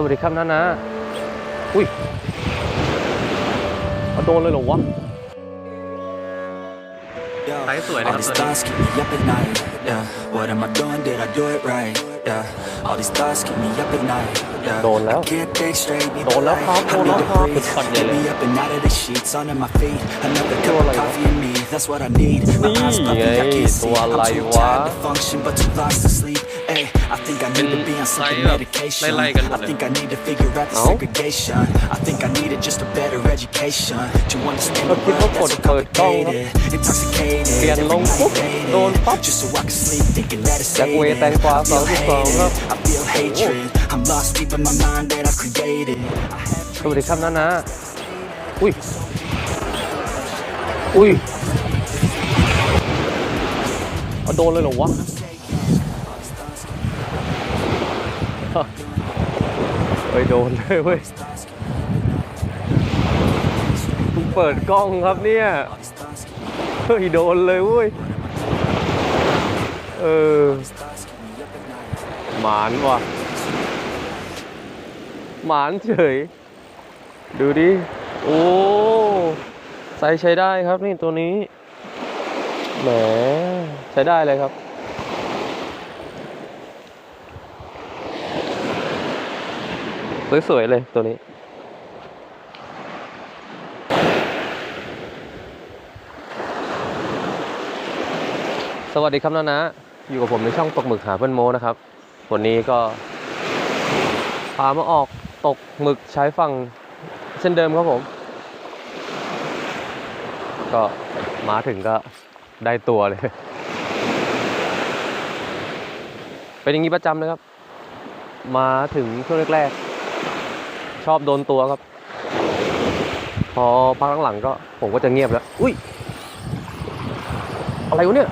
สวัสดีครับนะนะ อุ้ยเอาโดนเลยเหรอวะไซส์สวยเลยครับ All these ตัวนี้ thoughts keep me up at night. Yeah, what am I doing? Did I do it right? Yeah, all these thoughts keep me up at night. Yeah, โดนแล้ว I can't think straight. Need โดน the แล้ว light. ครับ I โดน need แล้ว to ครับ breathe. ช็อตใหญ่ Get เลย me up and out of the sheets, under my feet. Another cup of coffee in me. That's what I need. My eyes puffy, I can't see. ตัวอะไร I'm too วะ tired to function, but too lost to sleep. Ay, I think I need to be on some ไซส์แบบ medication. ไล่ๆกันหม I ดเลย think I need to figure out the เอ้า segregation. I think I needed just a better education to understand ก็ the คิด world ว่ากด that's so เปิดกล้องครับ complicated. Intoxicated. เปลี่ยนลงปุ๊บโดนปั๊บ Just so I can sleep thinking that it's จากเวแตงกวา I feel 32ครับ hated. I feel hatred. I'm lost deep in my mind that I've created. I have สวัสดีครับนะนะอุ้ย อุ้ย เอาโดนเลยเหรอวะ ฮะเฮ้ยโดนเลยเว้ยเพิ่งเปิดกล้องครับเนี่ย เฮ้ย โดนเลยเว้ย เออ หมานว่ะ หมานเฉย ดูดิ โอ้ไซส์ใช้ได้ครับนี่ตัวนี้ แหม ใช้ได้เลยครับ สวยๆเลยตัวนี้ สวัสดีครับน้านะอยู่กับผมในช่องตกหมึกหาเพื่อนโมนะครับ วันนี้ก็ พามาออกตกหมึกใช้ฝั่งเช่นเดิมครับผม ก็มาถึงก็ได้ตัวเลย เป็นอย่างนี้ประจำเลยครับ มาถึงช่วงแรกๆ ชอบโดนตัวครับ พอพักหลังๆก็ผมก็จะเงียบแล้ว อุ้ย อะไรวะเนี่ย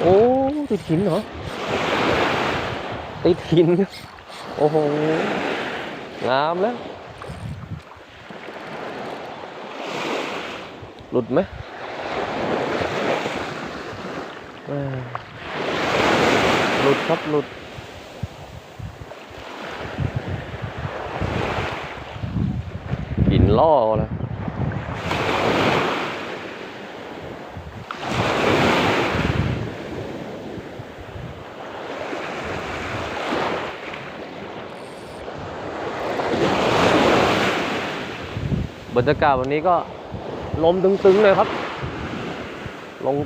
โอ้ติดหินเหรอ ติดหินโอ้โห งามแล้ว หลุดไหมหลุดครับหลุดหินล่อเลย บรรยากาศวันนี้ก็ลมตึงๆเลยครับ ลม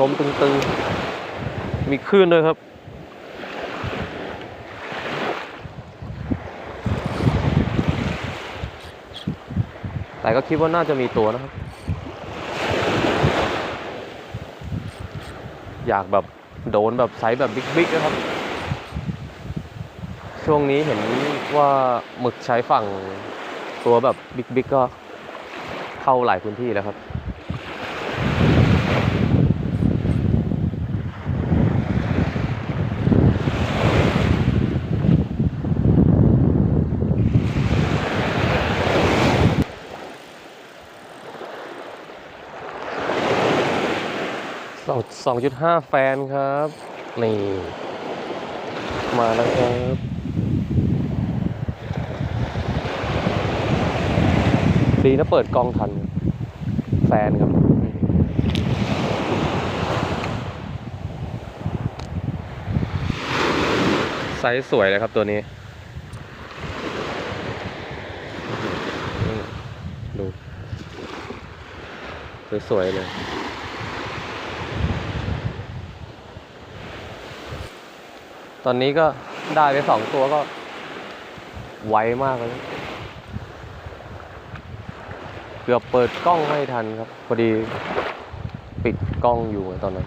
ลมตึงๆ มีคลื่นด้วยครับ แต่ก็คิดว่าน่าจะมีตัวนะครับ อยากแบบโดนแบบไซส์แบบบิ๊กๆนะครับ ช่วงนี้เห็นว่าหมึกใช้ฝั่งตัวแบบบิ๊กๆก็ เข้าหลายพื้นที่แล้วครับสองสองจุดห้าแฟนครับ นี่ มาแล้วครับ ดีนะเปิดกล้องทัน แฟนครับ ไซส์สวยเลยครับตัวนี้ ดู สวยๆเลยตอนนี้ก็ได้ไปสองตัวก็ไวมากเลย เกือบเปิดกล้องไม่ทันครับ พอดีปิดกล้องอยู่ตอนนั้น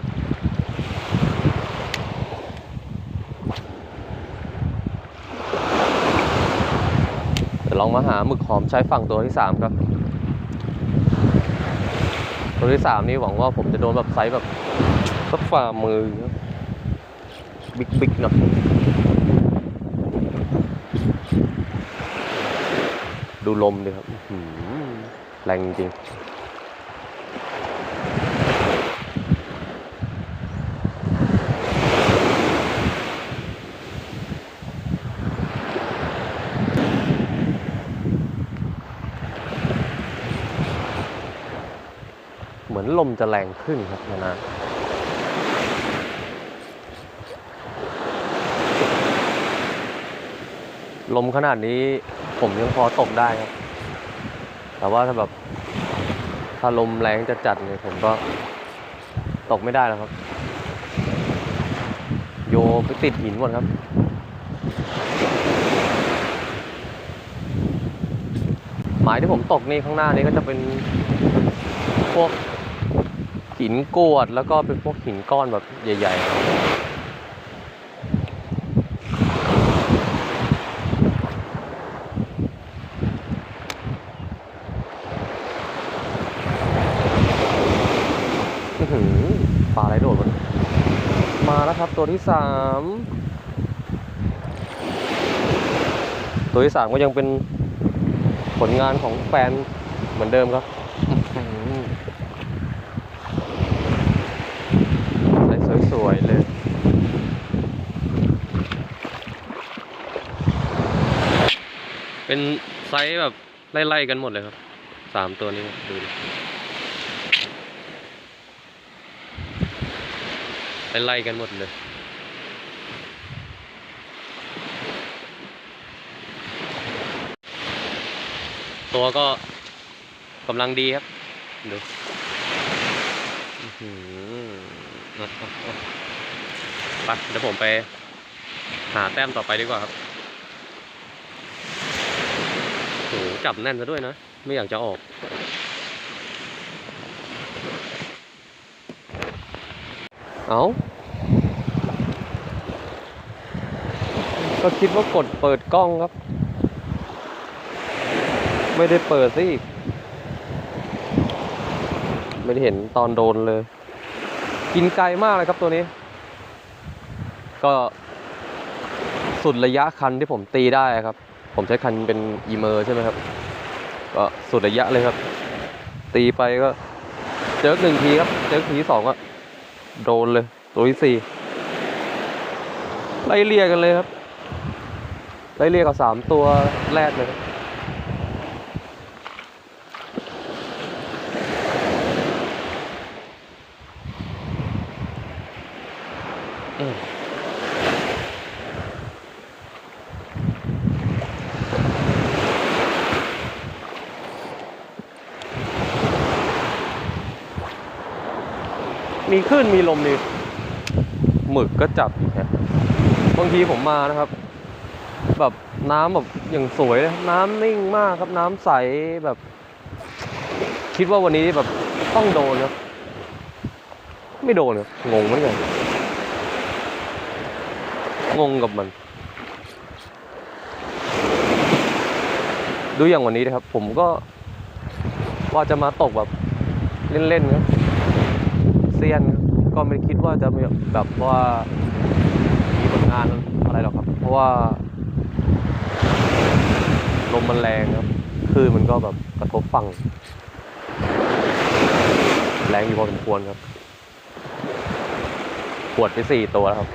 เดี๋ยวลองมาหาหมึกหอมใช้ฝั่งตัวที่สามครับ ตัวที่สามนี่หวังว่าผมจะโดนแบบไซส์แบบสักฝ่ามือครับบิ๊กบิ๊กหน่อยดูลมดิครับ แรงจริงเหมือนลมจะแรงขึ้นครับนะนะลมขนาดนี้ผมยังพอตกได้ครับ แต่ว่าถ้าแบบถ้าลมแรงจะจัดเนี่ยผมก็ตกไม่ได้แล้วครับ โยไปติดหินก่อนครับ หมายที่ผมตกนี่ข้างหน้านี้ก็จะเป็นพวกหินกรวดแล้วก็เป็นพวกหินก้อนแบบใหญ่ ๆครับอื้อหือปลาอะไรโดดวะเนี่ยมาแล้วครับ ตัวที่สามตัวที่สามก็ยังเป็นผลงานของแฟนเหมือนเดิมครับอื้อหือไซส์สวยๆเลยเป็นไซส์แบบไล่ๆกันหมดเลยครับสามตัวนี้ดูดไล่ๆกันหมดเลย ตัวก็กำลังดีครับ ดูไปเดี๋ยวผมไป หาแต้มต่อไปดีกว่าครับโหจับแน่นซะด้วยนะ ไม่อยากจะออกเอาก็คิดว่ากดเปิดกล้องครับ ไม่ได้เปิดสิไม่ได้เห็นตอนโดนเลย กินไกลมากเลยครับตัวนี้ ก็สุดระยะคันที่ผมตีได้ครับ ผมใช้คันเป็นอีเมอร์ใช่ไหมครับ ก็สุดระยะเลยครับ ตีไปก็เจอหนึ่งทีครับ เจอทีสองก็โดนเลย ตัวที่สี่ไล่เลี่ยกันเลยครับ ไล่เลี่ยกับสามตัวแรกเลยครับ มีคลื่นมีลมนี่หมึกก็จับอีกฮะบางทีผมมานะครับ แบบน้ำแบบอย่างสวยเลยน้ำนิ่งมากครับน้ำใสแบบ คิดว่าวันนี้แบบต้องโดนครับไม่โดนครับงงเหมือนกันงงกับมัน ดูอย่างวันนี้นะครับ ผมก็ว่าจะมาตกแบบเล่นๆครับเซียนครับ ก็ไม่คิดว่าจะมีแบบว่ามีผลงานอะไรหรอกครับ เพราะว่าลมมันแรงครับคลื่นมันก็แบบกระทบฝั่ง แรงอยู่พอสมควรครับปวดไปสี่ตัวแล้วครับ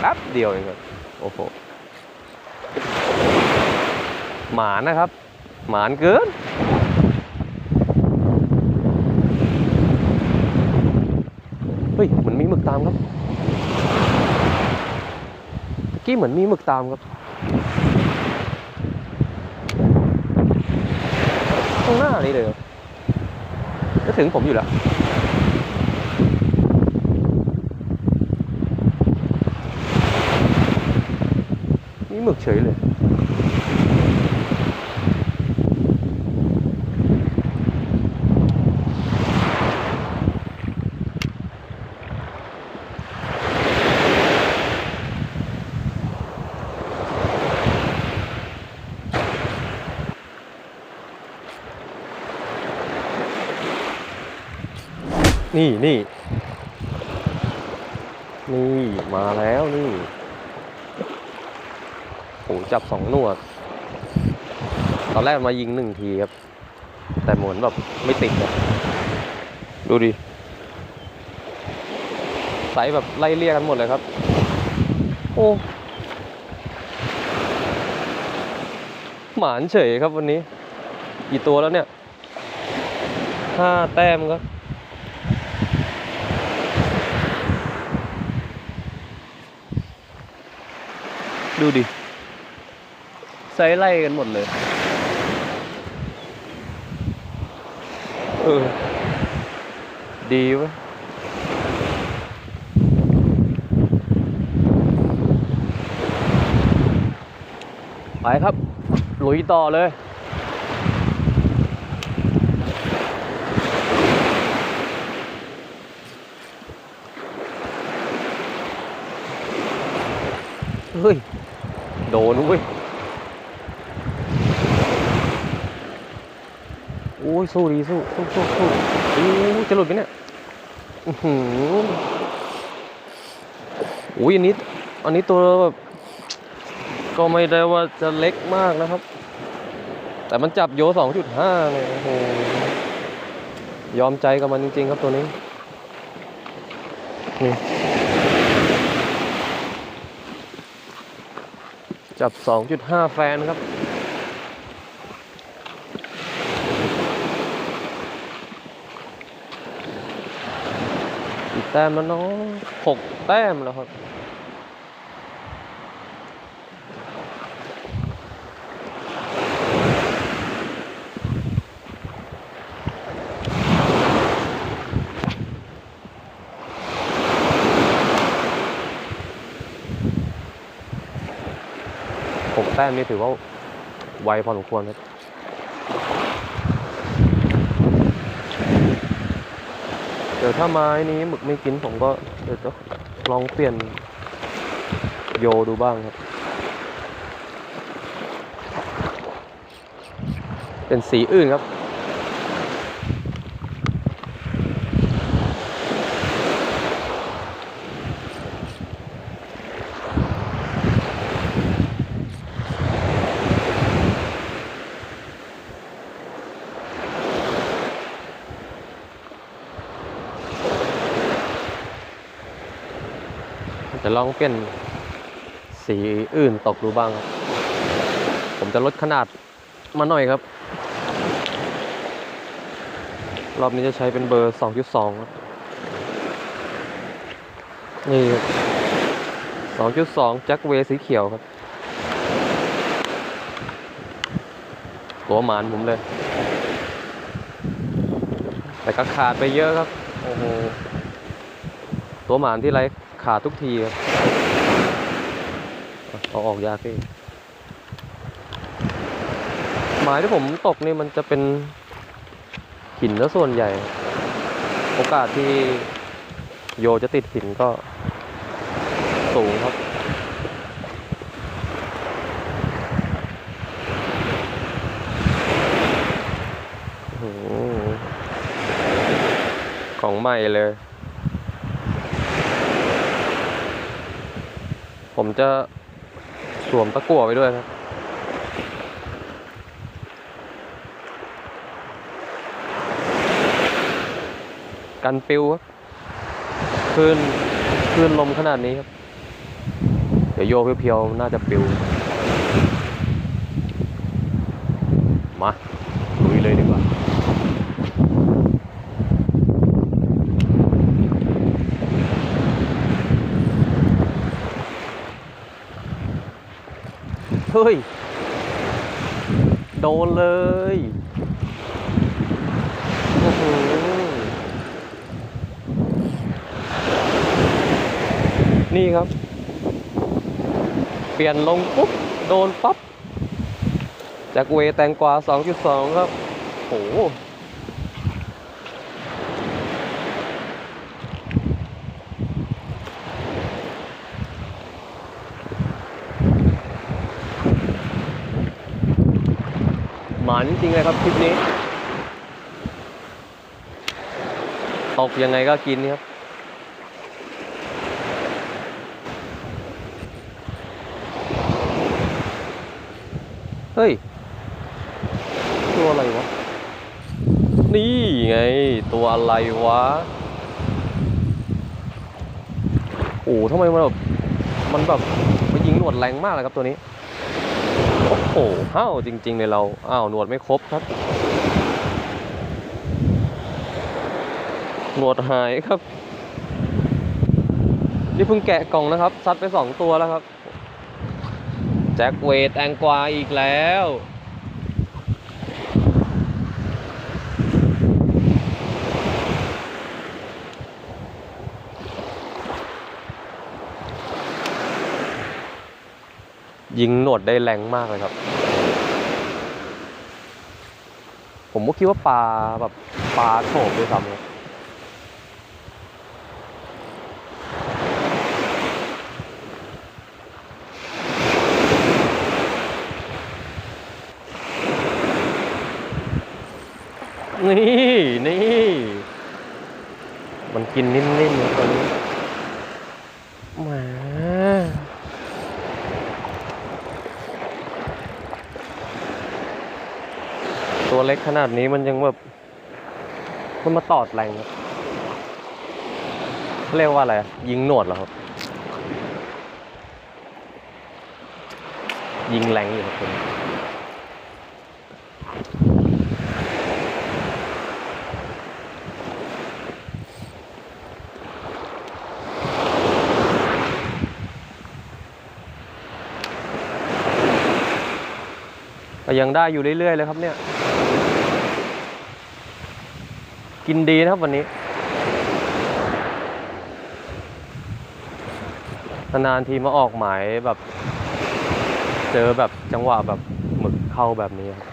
แป๊บเดียวเองครับโอ้โหหมานนะครับ หมานเกิน เฮ้ย เหมือนมีหมึกตามครับเมื่อกี้เหมือนมีหมึกตามครับข้างหน้านี่เลยครับจะถึงผมอยู่แล้วมีหมึกเฉยเลย นี่นี่นี่มาแล้วนี่โหจับสองหนวด ตอนแรกมายิงหนึ่งทีครับ แต่เหมือนแบบไม่ติดอะดูดิไซส์แบบไล่เลี่ยกันหมดเลยครับ โอ้หมานเฉยครับวันนี้ กี่ตัวแล้วเนี่ยห้าแต้มครับ ดูดิไซส์ไล่กันหมดเลย เออ ดีวะไปครับ ลุยต่อเลยเฮ้ย โดนเว้ยโอ้ยสู้ดีสู้สู้สู้สู้โอ้จะหลุดไหมเนี่ยอือหืออุ้ยอันนี้อันนี้ตัวแบบก็ไม่ได้ว่าจะเล็กมากนะครับ แต่มันจับโยสองจุดห้าเลยโอ้โหยอมใจกับมันจริง ๆ ครับตัวนี้นี่ จับ 2.5 แฟนครับ อีกแต้มแล้วเนาะ6แต้มแล้วครับ ต้มนี่ถือว่าไวพอสมควรครับเดี๋ยวถ้าไม้นี้หมึกไม่กินผมก็เดี๋ยวจะลองเปลี่ยนโยดูบ้างครับ เป็นสีอื่นครับ ลองเปลี่ยนสีอื่นตกดูบ้างครับ ผมจะลดขนาดมาหน่อยครับ รอบนี้จะใช้เป็นเบอร์ 2.2 ครับนี่2.2 แจ็คเวสีเขียวครับ ตัวหมานผมเลย แต่ก็ขาดไปเยอะครับ โอ้โห ตัวหมานที่ไร ขาดทุกทีครับเอาออกยากพี่หมายที่ผมตกนี่มันจะเป็นหินแล้วส่วนใหญ่ โอกาสที่โยจะติดหินก็สูงครับของใหม่เลย ผมจะสวมตะกั่วไว้ด้วยครับ กันปิวครับคลื่นคลื่นลมขนาดนี้ครับ เดี๋ยวโยกเพียวๆน่าจะปิว มาลุยเลยดีกว่า เฮ้ย โดนเลย โอ้โหนี่ครับ เปลี่ยนลงปุ๊บ โดนปั๊บจากเวแตงกวา 2.2 ครับ โอ้ จริงๆเลยครับคลิปนี้ ตกยังไงก็กินครับเฮ้ย ตัวอะไรวะ นี่ไง ตัวอะไรวะ โอ้ทำไมมันแบบ มันแบบมันยิงหนวดแรงมากเลยครับตัวนี้ โอ้โหห้าวจริง ๆ เลยเราอ้าวหนวดไม่ครบครับ หนวดหายครับ นี่เพิ่งแกะกล่องนะครับ ซัดไปสองตัวแล้วครับ แจ็คเวทแองกวาอีกแล้ว ยิงหนวดได้แรงมากเลยครับ ผมก็คิดว่าปลาแบบปลาโฉบด้วยซ้ำครับนี่ นี่ มันกินนิ่มๆนะตัวนี้หมา ตัวเล็ก ขนาดนี้มันยังแบบมันมาตอดแรงเขาเรียกว่าอะไร ยิงหนวดเหรอครับ ยิงแรงอยู่ครับคุณก็ยังได้อยู่เรื่อยๆเลยครับเนี่ย กินดีนะครับวันนี้ นานทีมาออกหมายแบบ เจอแบบจังหวะแบบหมึกเข้าแบบนี้ครับ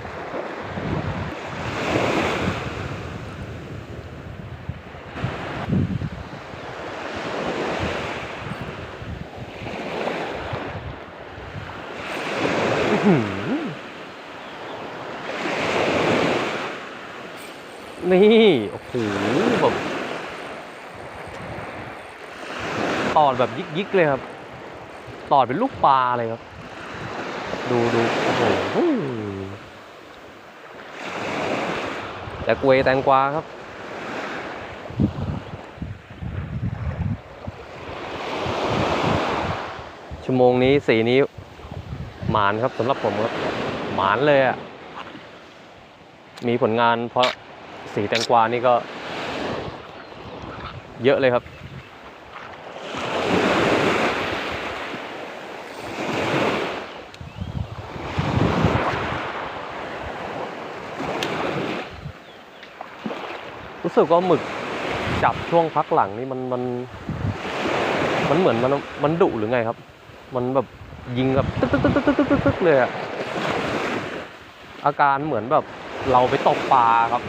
อื้อหือนี่ โอ้โหแบบ ตอดแบบยิกๆเลยครับ ตอดเป็นลูกปลาเลยครับ ดูดูโอ้โหแต่กวยแตงกวาครับชั่วโมงนี้สีนี้หมานครับสำหรับผมครับหมานเลยอะ่ะมีผลงานเพราะสีแตงกวานี่ก็ เยอะเลยครับ สึกว่าหมึกจับช่วงพักหลังนี่มันมัน มันเหมือนมันมันดุหรือไงครับ มันแบบยิงแบบตึ๊กตึ๊กตึ๊กตึ๊กตึ๊กตึ๊กเลยอะอาการเหมือนแบบเราไปตกปลาครับ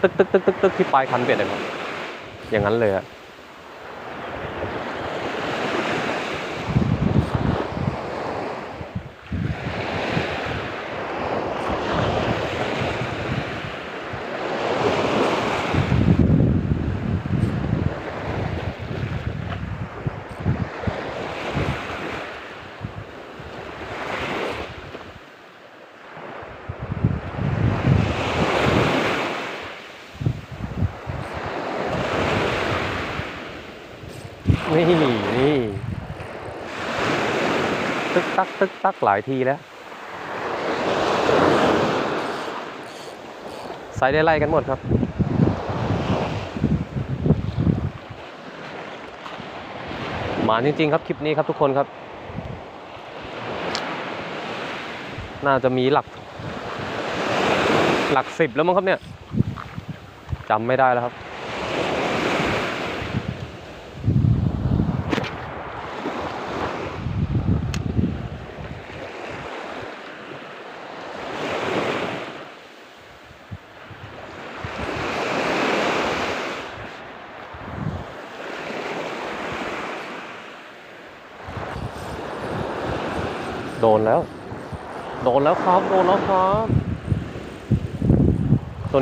ตึ๊กตึ๊กตึ๊กตึ๊กตึ๊กที่ปลายคันเบ็ดเลยครับ อย่างนั้นเลยอะนี่นี่ตึกตักตึกตัก หลายทีแล้วไซส์ได้ไล่กันหมดครับ หมาจริง ๆ ครับ คลิปนี้ครับทุกคนครับ น่าจะมีหลัก หลักสิบแล้วมั้งครับเนี่ยจำไม่ได้แล้วครับ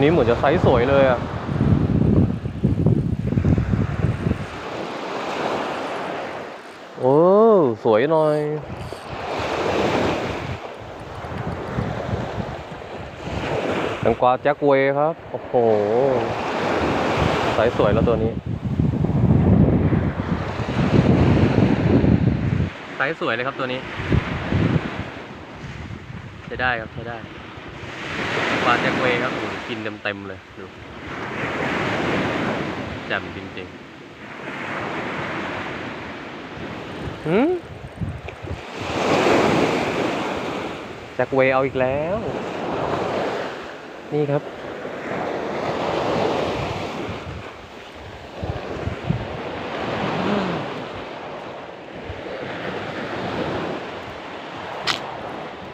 นี้เหมือนจะไซส์สวยเลยอะโอ้สวยหน่อยแตงกวาแจ็คเวย์ครับ โอ้โห สายสวยแล้วตัวนี้ สายสวยเลยครับตัวนี้ ใช้ได้ครับ ใช้ได้แกวาแจ็คเวย์ครับผม กินเต็มๆเลยดูแจ่มจริงๆหืมจ็คเวเอาอีกแล้ว นี่ครับ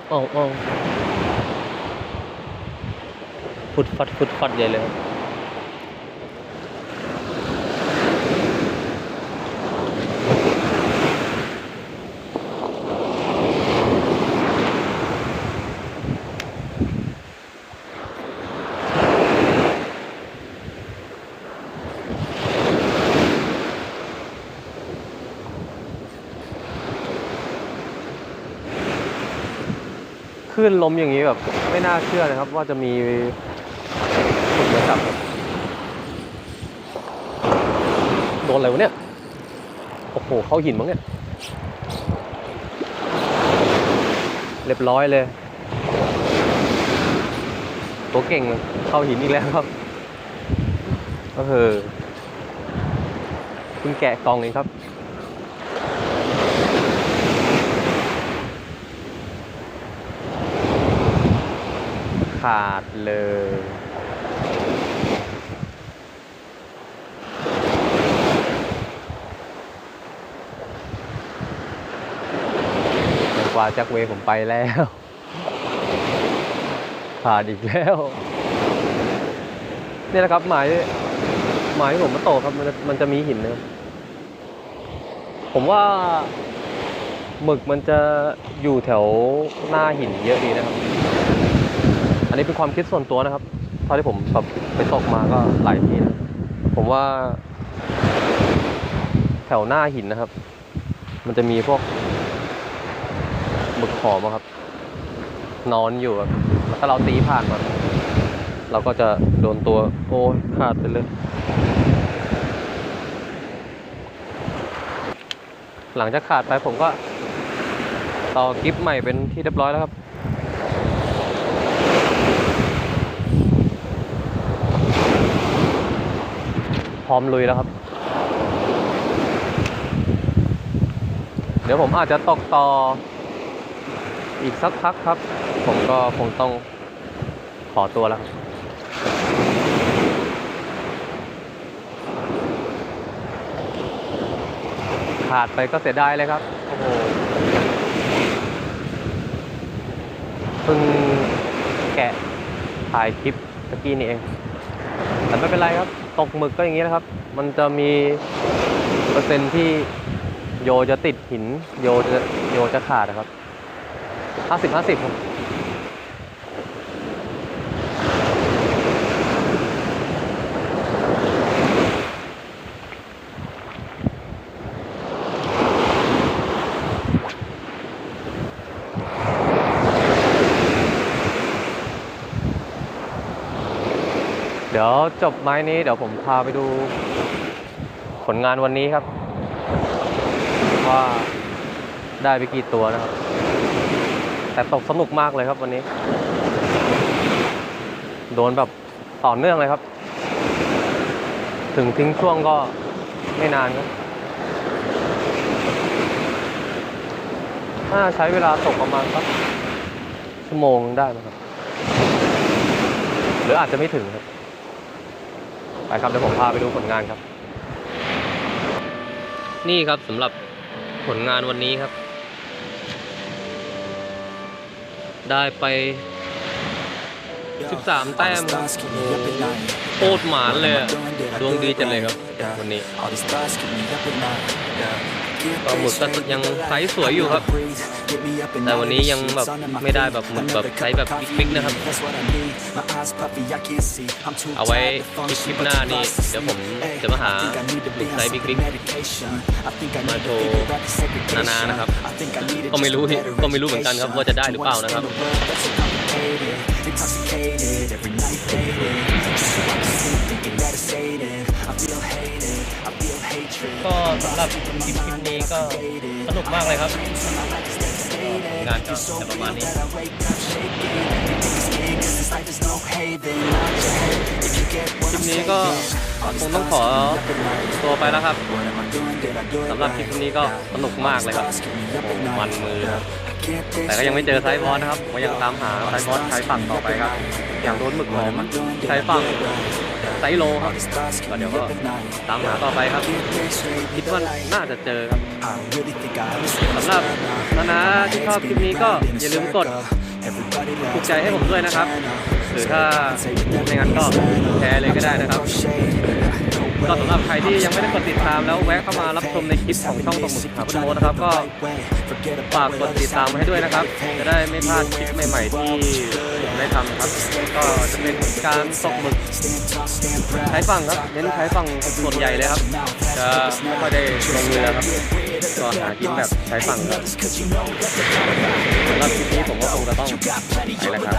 โอ้โอ้ ฟุดฟัดฟุดฟัดใหญ่เลยครับคลื่นลมอย่างนี้แบบไม่น่าเชื่อนะครับ ว่าจะมี คนมาจับครับ โดนอะไรวะเนี่ย โอ้โห เข้าหินมั้งเนี่ย เรียบร้อยเลย ตัวเก่งเข้าหินอีกแล้วครับ ก็คือเพิ่งแกะกล่องเองครับขาดเลย แตงกวา จากเวผมไปแล้วขาดอีกแล้ว นี่แหละครับหมายหมายที่ผมมาโตกครับมันจะมันจะมีหินนะครับผมว่าหมึกมันจะอยู่แถวหน้าหินเยอะดีนะครับ อันนี้เป็นความคิดส่วนตัวนะครับเท่าที่ผมแบบไปตกมาก็หลายที่นะผมว่า แถวหน้าหินนะครับ มันจะมีพวก หมึกหอมครับ นอนอยู่ครับแล้วถ้าเราตีผ่านมัน เราก็จะโดนตัวโอ้ขาดไปเลย หลังจากขาดไปผมก็ต่อกิฟใหม่เป็นที่เรียบร้อยแล้วครับพร้อมลุยแล้วครับ เดี๋ยวผมอาจจะตกต่อ อีกสักพักครับ ผมก็คงต้องขอตัวแล้วขาดไปก็เสียดายเลยครับ โอ้โหเพิ่งแกะถ่ายคลิปตะกี้นี่เอง แต่ไม่เป็นไรครับ ตกหมึกก็อย่างนี้นะครับ มันจะมีเปอร์เซ็นต์ที่โยจะติดหิน โยจะโยจะขาดนะครับ ห้าสิบห้าสิบเดี๋ยวจบไม้นี้เดี๋ยวผมพาไปดูผลงานวันนี้ครับ ว่าได้ไปกี่ตัวนะครับ แต่ตกสนุกมากเลยครับวันนี้ โดนแบบต่อเนื่องเลยครับ ถึงทิ้งช่วงก็ไม่นานครับน่าใช้เวลาตกประมาณสักชั่วโมงได้ไหมครับ หรืออาจจะไม่ถึงครับ ไปครับเดี๋ยวผมพาไปดูผลงานครับ นี่ครับสำหรับผลงานวันนี้ครับ ได้ไป 13 แต้มโคตรหมานเลยอะดวงดีจังเลยครับ วันนี้ ปลาหมึกก็ยังไซส์สวยอยู่ครับ แต่วันนี้ยังแบบไม่ได้แบบหมึกแบบไซส์แบบบิ๊กๆนะครับ เอาไว้คลิปหน้านี่เดี๋ยวผมจะมาหาหมึกไซส์บิ๊กๆมาโชว์นาๆนะครับ ก็ไม่รู้ก็ไม่รู้เหมือนกันครับว่าจะได้หรือเปล่านะครับ intoxicated, every night fading. Just so I can sleep thinking that it's fading. I feel hated, I feel. ก็สำหรับคลิปนี้ก็สนุกมากเลยครับ งานก็จะประมาณนี้ คลิปนี้ก็คงต้องขอตัวไปแล้วครับสำหรับคลิปนี้ก็สนุกมากเลยครับมันมือแต่ก็ยังไม่เจอไซบอสนะครับผมยังตามหาไซบอสใช้ฝั่งต่อไปครับ อย่างโดนหมึกหอมใช้ฝั่ง ไซโลครับก็เดี๋ยวก็ตามหาต่อไปครับ คิดว่าน่าจะเจอครับสำหรับนาๆที่ชอบคลิปนี้ก็อย่าลืมกดถูกใจให้ผมด้วยนะครับ หรือถ้าไม่งั้นก็แชร์เลยก็ได้นะครับ ก็สำหรับใครที่ยังไม่ได้กดติดตามแล้วแวะเข้ามารับชมในคลิปของช่องตกหมึกหาพุทโมนะครับ ก็ฝากกดติดตามมาให้ด้วยนะครับ จะได้ไม่พลาดคลิปใหม่ ๆ ที่ผมได้ทำครับ ก็จะเป็นการตกหมึกใช้ฝั่งครับเน้นใช้ฝั่งส่วนใหญ่เลยครับจะไม่ค่อยได้ลงเรือครับ ก็หากินแบบใช้ฝั่งครับสำหรับคลิปนี้ผมก็คงจะต้องไปแล้วครับ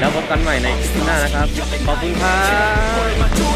แล้วพบกันใหม่ในคลิปหน้านะครับ ขอบคุณครับ